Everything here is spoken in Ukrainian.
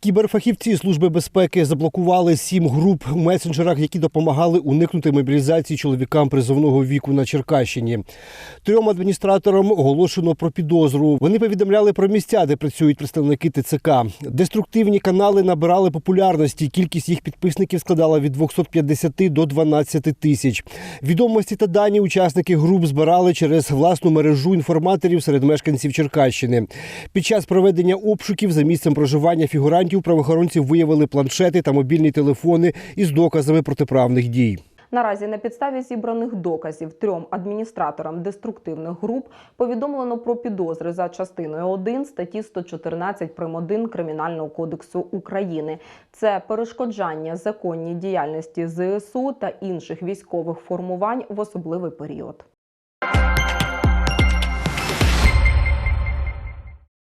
Кіберфахівці Служби безпеки заблокували сім груп у месенджерах, які допомагали уникнути мобілізації чоловікам призовного віку на Черкащині. Трьом адміністраторам оголошено про підозру. Вони повідомляли про місця, де працюють представники ТЦК. Деструктивні канали набирали популярності. Кількість їх підписників складала від 250 до 12 тисяч. Відомості та дані учасники груп збирали через власну мережу інформаторів серед мешканців Черкащини. Під час проведення обшуків за місцем проживання фігурантів правоохоронці виявили планшети та мобільні телефони із доказами протиправних дій. Наразі на підставі зібраних доказів трьом адміністраторам деструктивних груп повідомлено про підозри за частиною 1 статті 114 прим. 1 Кримінального кодексу України. Це перешкоджання законній діяльності ЗСУ та інших військових формувань в особливий період.